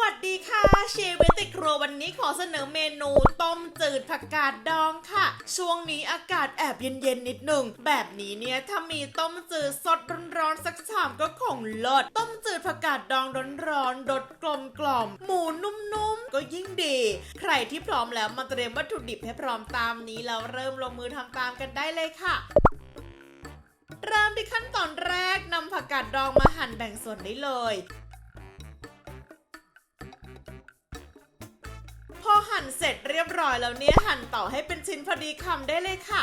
วัสดีค่ะเชีวิตติดครัววันนี้ขอเสนอเมนูต้มจืดผักกาดดองค่ะ ช่วงนี้อากาศแอบเย็นๆนิดหนึ่งแบบนี้เนี่ยถ้ามีต้มจืดสดร้อนๆสักชามก็คงเลิศต้มจืดผักกาดดองร้อนๆรสกลมๆหมูนุ่มๆก็ยิ่งดี ใครที่พร้อมแล้วมาเตรียมวัตถุดิบให้พร้อมตามนี้แล้วเริ่มลงมือทำตามกันได้เลยค่ะเริ่มที่ขั้นตอนแรกนำผักกาดดองมาหั่นแบ่งส่วนได้เลย หั่นเสร็จเรียบร้อยแล้วเนี่ยหั่นต่อให้เป็นชิ้นพอดีคำได้เลยค่ะ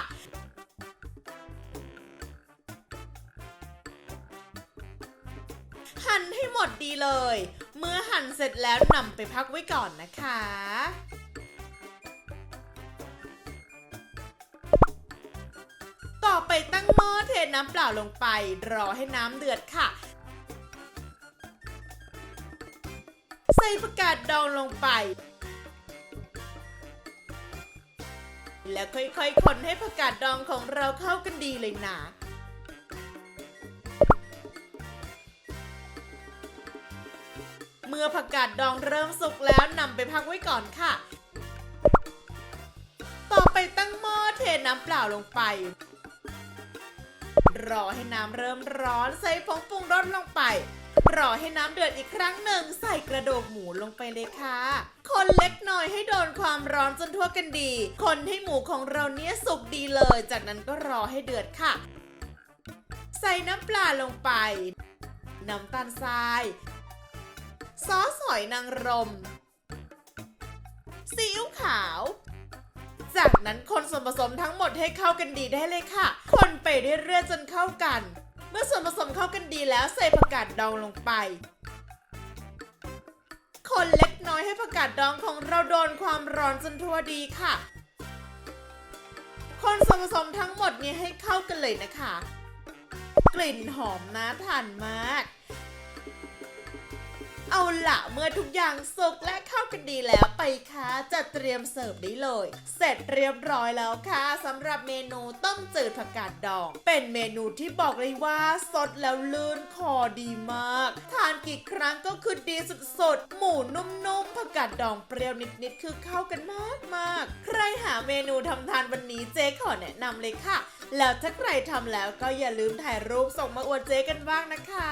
หั่นให้หมดดีเลย เมื่อหั่นเสร็จแล้วนำไปพักไว้ก่อนนะคะ ต่อไปตั้งหม้อเทน้ำเปล่าลงไป รอให้น้ำเดือดค่ะ ใส่ผักกาดดองลงไป แล้วค่อยๆ คนให้ผักกาดดองของเราเข้ากันดีเลยนะเมื่อผักกาดดองเริ่มสุกแล้วนำไปพักไว้ก่อนค่ะ ต่อไปตั้งหม้อเทน้ำเปล่าลงไป รอให้น้ำเริ่มร้อนใส่ผงปรุงรสลงไป รอให้น้ำเดือดอีกครั้งหนึ่งใส่กระดูกหมูลงไปเลยค่ะ คนเล็กน้อยให้โดนความร้อนจนทั่วกันดี คนให้หมูของเราเนี้ยสุกดีเลย จากนั้นก็รอให้เดือดค่ะ ใส่น้ำปลาลงไป น้ำตาลทราย ซอสหอยนางรมซีอิ๊วขาว จากนั้นคนส่วนผสมทั้งหมดให้เข้ากันดีได้เลยค่ะ คนไปเรื่อยๆจนเข้ากัน เมื่อส่วนผสมเข้ากันดีแล้วใส่ผักกาดดองลงไป คนเล็กน้อยให้ผักกาดดองของเราโดนความร้อนจนทั่วดีค่ะ คนส่วนผสมทั้งหมดนี้ให้เข้ากันเลยนะคะ กลิ่นหอมน่าทานมาก เอาละเมื่อทุกอย่างสุกและเข้ากันดีแล้วไปค่ะจะเตรียมเสิร์ฟได้เลย เสร็จเรียบร้อยแล้วค่ะสำหรับเมนูต้มจืดผักกาดดอง เป็นเมนูที่บอกเลยว่าสดแล้วลื่นคอดีมาก ทานกี่ครั้งก็คือดีสุดๆหมูนุ่มๆผักกาดดองเปรี้ยวนิดๆคือเข้ากันมากๆใครหาเมนูทำทานวันนี้เจ๊ขอแนะนำเลยค่ะ แล้วถ้าใครทำแล้วก็อย่าลืมถ่ายรูปส่งมาอวดเจ๊กันบ้างนะคะ